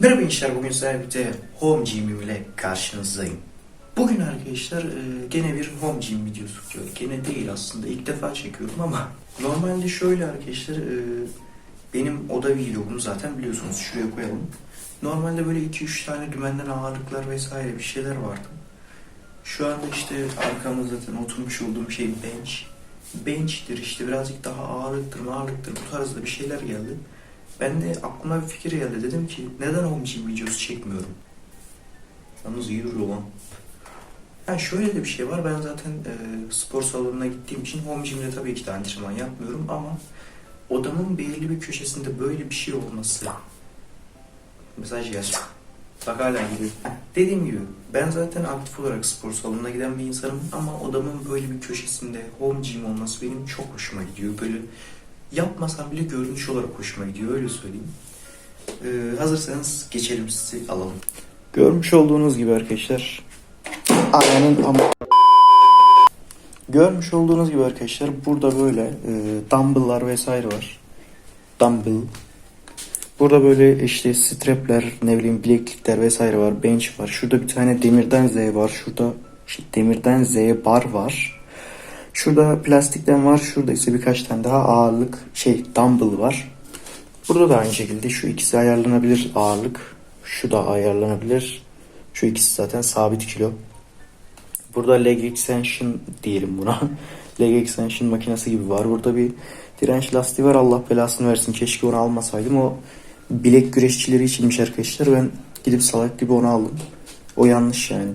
Merhaba gençler, bugün sizlerle home gym'im ile karşınızdayım. Bugün arkadaşlar e, gene bir home gym videosu. Yok, Gene değil aslında, ilk defa çekiyorum ama normalde şöyle arkadaşlar, e, benim oda vlogum zaten biliyorsunuz şuraya koyalım. Normalde böyle 2-3 tane dümenden ağırlıklar vesaire bir şeyler vardı. Şu anda işte arkamda zaten oturmuş olduğum şey bench. Bench'tir işte birazcık daha ağırlıktır ağırlıktır bu tarzda bir şeyler geldi. Ben de aklıma bir fikir geldi. Dedim ki neden gym videosu çekmiyorum? Yalnız iyi duruyor lan. Yani şöyle de bir şey var. Ben zaten e, spor salonuna gittiğim için home gym'de tabii ki de antrenman yapmıyorum ama odamın belirli bir köşesinde böyle bir şey olması. Mesaj geldi. Bak hala gidiyor. Dediğim gibi ben zaten aktif olarak spor salonuna giden bir insanım ama odamın böyle bir köşesinde home gym olması benim çok hoşuma gidiyor. Böyle yapmasam bile görünüş olarak hoşuma gidiyor öyle söyleyeyim. Ee, hazırsanız geçelim sizi alalım. Görmüş olduğunuz gibi arkadaşlar ayağının ama Görmüş olduğunuz gibi arkadaşlar burada böyle e, dumbbell'lar vesaire var. Dumbbell. Burada böyle işte strapler, ne bileyim bileklikler vesaire var. Bench var. Şurada bir tane demirden Z var. Şurada işte demirden Z bar var. Şurada plastikten var. Şurada ise birkaç tane daha ağırlık şey dumbbell var. Burada da aynı şekilde şu ikisi ayarlanabilir ağırlık. Şu da ayarlanabilir. Şu ikisi zaten sabit kilo. Burada leg extension diyelim buna. leg extension makinesi gibi var. Burada bir direnç lastiği var. Allah belasını versin. Keşke onu almasaydım. O bilek güreşçileri içinmiş arkadaşlar. Ben gidip salak gibi onu aldım. O yanlış yani.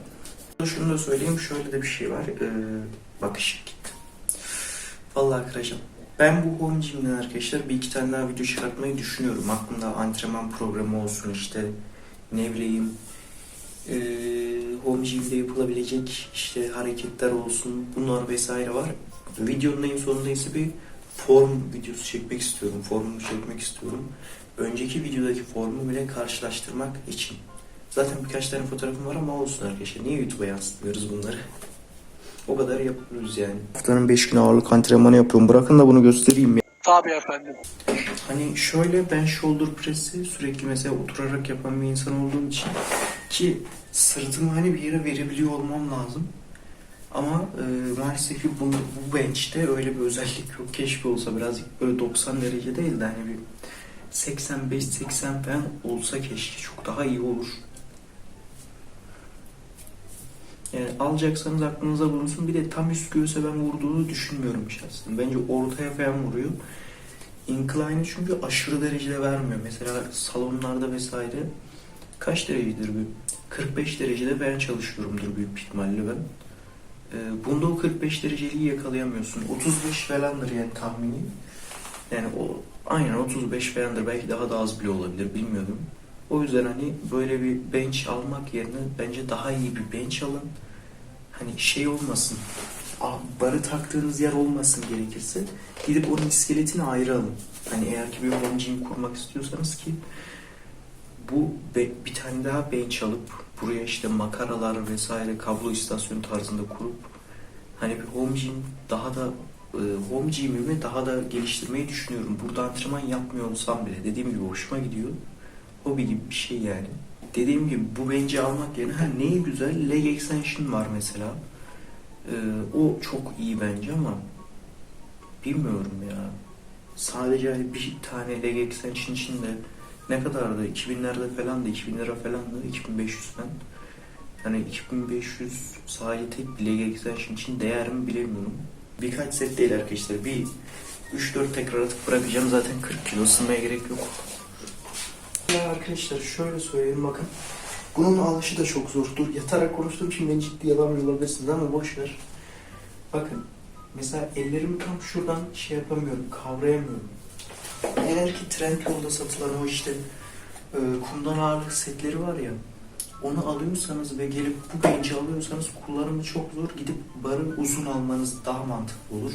Şunu da söyleyeyim. Şöyle de bir şey var. Ee, bakış. Vallahi kıracağım. Ben bu home gym'den arkadaşlar bir iki tane daha video çıkartmayı düşünüyorum. Aklımda antrenman programı olsun işte ne bileyim e, home gym'de yapılabilecek işte hareketler olsun bunlar vesaire var. Videonun en sonunda ise bir form videosu çekmek istiyorum. Formumu çekmek istiyorum. Önceki videodaki formu bile karşılaştırmak için. Zaten birkaç tane fotoğrafım var ama olsun arkadaşlar. Niye YouTube'a yansıtmıyoruz bunları? O kadar yapıyoruz yani. Haftanın 5 günü ağırlık antrenmanı yapıyorum. Bırakın da bunu göstereyim ya. Tabii efendim. Hani şöyle ben shoulder press'i sürekli mesela oturarak yapan bir insan olduğum için ki sırtımı hani bir yere verebiliyor olmam lazım. Ama e, maalesef ki bu, bu bench'te öyle bir özellik yok. Keşke olsa birazcık böyle 90 derece değil de hani bir 85-80 falan olsa keşke çok daha iyi olur. Yani alacaksanız aklınıza bulunsun. Bir de tam üst göğüse ben vurduğunu düşünmüyorum şahsen. Bence ortaya falan vuruyor. Incline'ı çünkü aşırı derecede vermiyor. Mesela salonlarda vesaire kaç derecedir bu? 45 derecede ben çalışıyorumdur büyük ihtimalle ben. Ee, bunda o 45 dereceliği yakalayamıyorsun. 35 falandır yani tahmini. Yani o aynen 35 falandır. Belki daha da az bile olabilir bilmiyorum. O yüzden hani böyle bir bench almak yerine bence daha iyi bir bench alın. Hani şey olmasın. Barı taktığınız yer olmasın gerekirse. Gidip onun iskeletini ayrı alın. Hani eğer ki bir home kurmak istiyorsanız ki bu bir tane daha bench alıp buraya işte makaralar vesaire kablo istasyonu tarzında kurup hani bir home daha da e, home gym'imi daha da geliştirmeyi düşünüyorum. Burada antrenman yapmıyor olsam bile dediğim gibi hoşuma gidiyor. Hobi gibi bir şey yani. Dediğim gibi bu bench'i almak yerine ha neyi güzel leg extension var mesela. Ee, o çok iyi bence ama bilmiyorum ya. Sadece hani bir tane leg extension için de ne kadardı? 2000'lerde falan da 2000 lira falan da 2500 falan. Yani 2500 sadece tek bir leg extension için değer mi bilemiyorum. Birkaç set değil arkadaşlar. Bir 3-4 tekrar atıp bırakacağım. Zaten 40 kilo ısınmaya gerek yok. Ya arkadaşlar şöyle söyleyeyim bakın. Bunun alışı da çok zor. Dur yatarak konuştuğum için beni ciddi alamıyor olabilirsiniz ama boş ver. Bakın mesela ellerimi tam şuradan şey yapamıyorum, kavrayamıyorum. Eğer ki trend yolda satılan o işte e, kumdan ağırlık setleri var ya onu alıyorsanız ve gelip bu bench'i alıyorsanız kullanımı çok zor. Gidip barı uzun almanız daha mantıklı olur.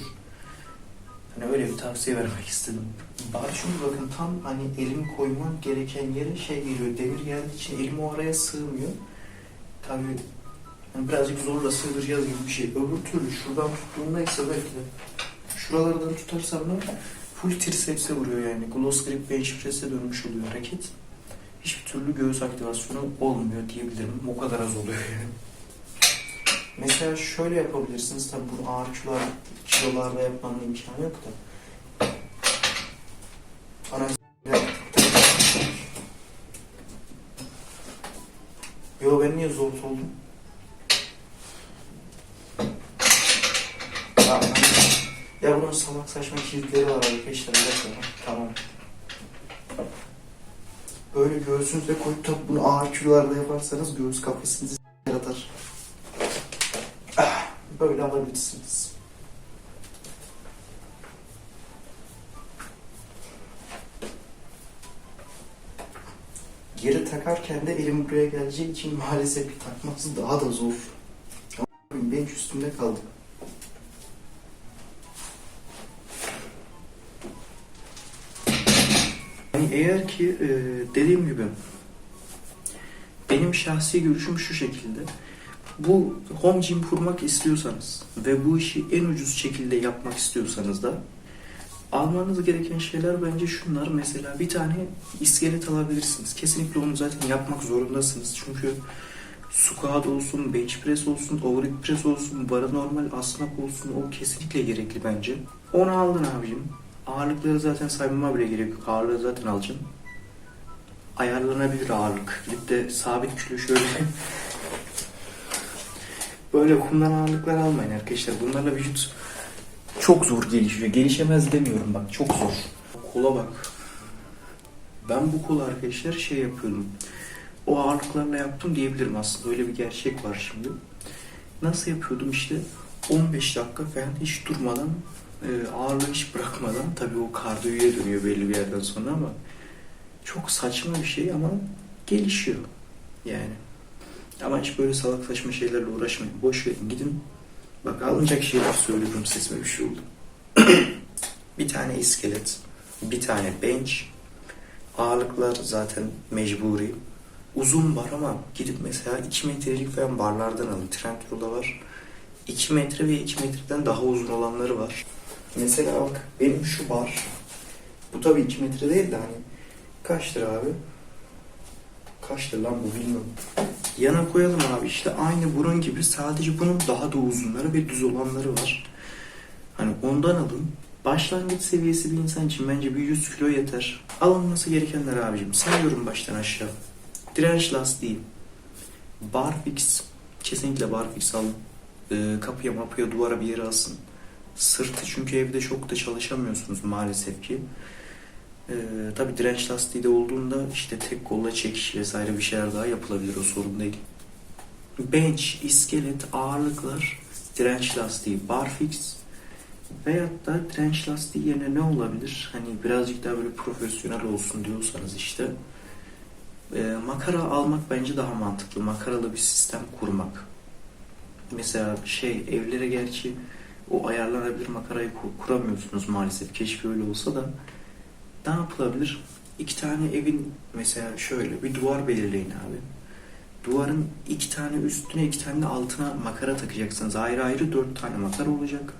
Hani öyle bir tavsiye vermek istedim. Çünkü bakın tam hani elimi koymam gereken yere şey geliyor, demir geldiği için elim o araya sığmıyor. Tabii hani birazcık zorla sığdıracağız gibi bir şey. Öbür türlü şuradan tuttuğumda ise belki de şuralardan tutarsam da full triceps'e vuruyor yani. Gloss grip bench press'e dönmüş oluyor hareket. hiçbir türlü göğüs aktivasyonu olmuyor diyebilirim. O kadar az oluyor yani. Mesela şöyle yapabilirsiniz. Tabi bunu ağır kilolar, kilolarla yapmanın imkanı yok da. Ana Yo ben niye zor oldum? Ya, bunun salak saçma kilitleri var arkadaşlar. Tamam. Böyle göğsünüze koyup bunu ağır kilolarda yaparsanız göğüs kafesinizi Böyle alabilirsiniz. Geri takarken de elim buraya geleceği için maalesef bir takması daha da zor. Ama bench üstünde kaldı. Yani eğer ki dediğim gibi benim şahsi görüşüm şu şekilde. Bu home gym kurmak istiyorsanız ve bu işi en ucuz şekilde yapmak istiyorsanız da almanız gereken şeyler bence şunlar. Mesela bir tane iskelet alabilirsiniz. Kesinlikle onu zaten yapmak zorundasınız. Çünkü squat olsun, bench press olsun, overhead press olsun, barı normal asmak olsun o kesinlikle gerekli bence. Onu aldın abicim. Ağırlıkları zaten saymama bile gerek yok. Ağırlığı zaten alacaksın. Ayarlanabilir ağırlık. Gidip de sabit kilo şöyle böyle kumdan ağırlıklar almayın arkadaşlar. Bunlarla vücut çok zor gelişiyor. Gelişemez demiyorum bak çok zor. Kola bak. Ben bu kola arkadaşlar şey yapıyordum. O ağırlıklarla yaptım diyebilirim aslında. Öyle bir gerçek var şimdi. Nasıl yapıyordum işte 15 dakika falan hiç durmadan e, ağırlığı hiç bırakmadan tabii o kardiyoya dönüyor belli bir yerden sonra ama çok saçma bir şey ama gelişiyor yani. Ama hiç böyle salak saçma şeylerle uğraşmayın. Boş verin gidin. Bak alınacak şeyler söylüyorum sesime bir şey oldu. bir tane iskelet, bir tane bench, ağırlıklar zaten mecburi. Uzun bar ama gidip mesela 2 metrelik falan barlardan alın. Trendyol'da var. 2 metre ve 2 metreden daha uzun olanları var. Mesela bak benim şu bar. Bu tabii 2 metre değil de hani kaçtır abi? Kaçtır lan bu bilmiyorum. Yana koyalım abi işte aynı burun gibi sadece bunun daha da uzunları ve düz olanları var. Hani ondan alın. Başlangıç seviyesi bir insan için bence bir 100 kilo yeter. Alınması gerekenler abicim. Sayıyorum baştan aşağı. Direnç lastiği. Barfix. Kesinlikle barfix alın. Ee, kapıya mapıya duvara bir yere asın. Sırtı çünkü evde çok da çalışamıyorsunuz maalesef ki. Ee, tabii direnç lastiği de olduğunda işte tek kolla çekiş vesaire bir şeyler daha yapılabilir o sorun değil. Bench, iskelet, ağırlıklar, direnç lastiği, barfix veyahut da direnç lastiği yerine ne olabilir? Hani birazcık daha böyle profesyonel olsun diyorsanız işte e, makara almak bence daha mantıklı. Makaralı bir sistem kurmak. Mesela şey evlere gerçi o ayarlanabilir makarayı ku- kuramıyorsunuz maalesef. Keşke öyle olsa da ne yapılabilir? İki tane evin mesela şöyle bir duvar belirleyin abi. Duvarın iki tane üstüne iki tane de altına makara takacaksınız. Ayrı ayrı dört tane makara olacak.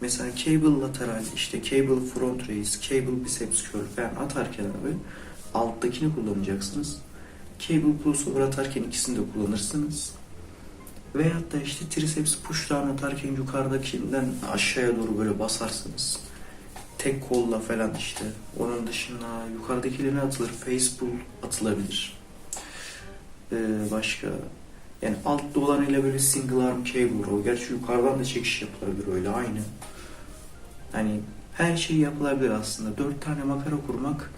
Mesela cable lateral, işte cable front raise, cable biceps curl falan atarken abi alttakini kullanacaksınız. Cable crossover atarken ikisini de kullanırsınız. Veyahut da işte triceps push down atarken yukarıdakinden aşağıya doğru böyle basarsınız tek kolla falan işte. Onun dışında yukarıdakilerine atılır. Face pull atılabilir. Ee, başka yani altta olanıyla böyle single arm cable o. Gerçi yukarıdan da çekiş yapılabilir öyle aynı. Hani her şey yapılabilir aslında. Dört tane makara kurmak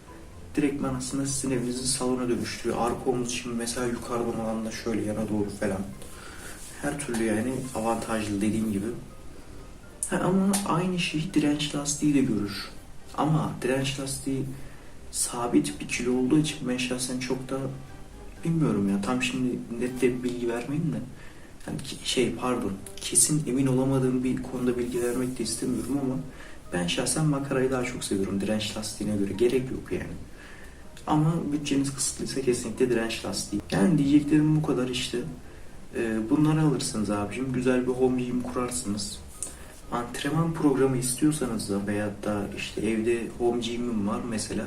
direktmen aslında sizin evinizin salona dönüştürüyor. Arka omuz için mesela yukarıdan olan da şöyle yana doğru falan. Her türlü yani avantajlı dediğim gibi. Ha, ama aynı şeyi direnç lastiği de görür. Ama direnç lastiği sabit bir kilo olduğu için ben şahsen çok da bilmiyorum ya. Tam şimdi net de bilgi vermeyeyim de. Yani şey pardon kesin emin olamadığım bir konuda bilgi vermek de istemiyorum ama ben şahsen makarayı daha çok seviyorum direnç lastiğine göre. Gerek yok yani. Ama bütçeniz kısıtlıysa kesinlikle direnç lastiği. Yani diyeceklerim bu kadar işte. Ee, bunları alırsınız abicim. Güzel bir home gym kurarsınız antrenman programı istiyorsanız da veyahut da işte evde home gym'im var mesela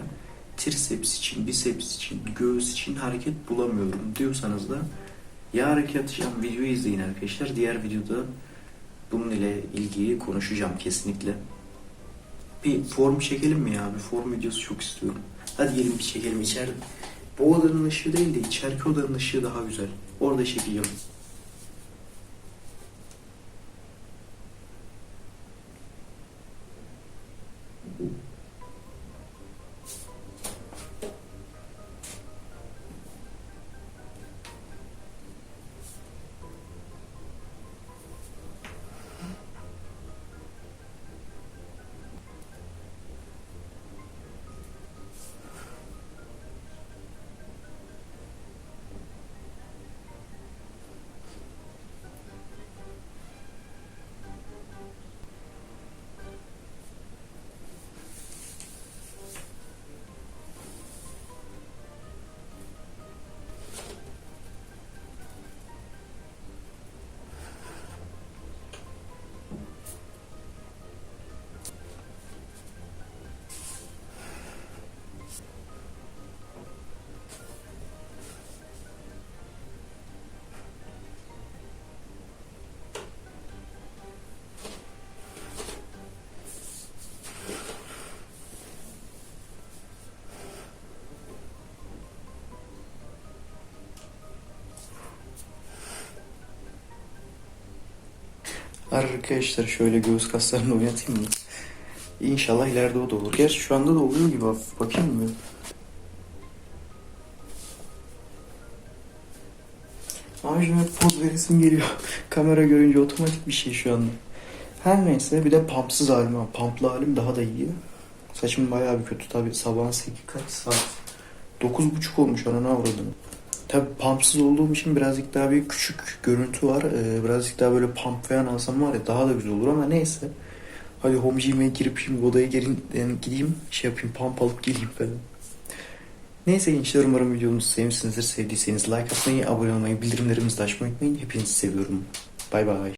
triceps için, biceps için, göğüs için hareket bulamıyorum diyorsanız da ya hareket atacağım videoyu izleyin arkadaşlar. Diğer videoda bunun ile ilgili konuşacağım kesinlikle. Bir form çekelim mi ya? Bir form videosu çok istiyorum. Hadi gelin bir çekelim içeride. Bu odanın ışığı değil de içeriki odanın ışığı daha güzel. Orada çekeceğim. Arkadaşlar şöyle göğüs kaslarını oynatayım mı? İnşallah ileride o da olur. Gerçi şu anda da oluyor gibi. Bakayım mı? Ama şimdi poz veresim geliyor. Kamera görünce otomatik bir şey şu anda. Her neyse bir de pumpsız halim var. Pumplı halim daha da iyi. Saçım bayağı bir kötü tabi sabahın 8 kaç saat? 9.30 olmuş anana avradım. Tabi pumpsız olduğum için birazcık daha bir küçük görüntü var. Ee, birazcık daha böyle pump falan alsam var ya daha da güzel olur ama neyse. Hadi home gym'e girip şimdi odaya gelin, yani gideyim şey yapayım pump alıp geleyim falan. Neyse gençler umarım videomuzu sevmişsinizdir. Sevdiyseniz like atmayı, abone olmayı, bildirimlerimizi açmayı unutmayın. Hepinizi seviyorum. Bay bay.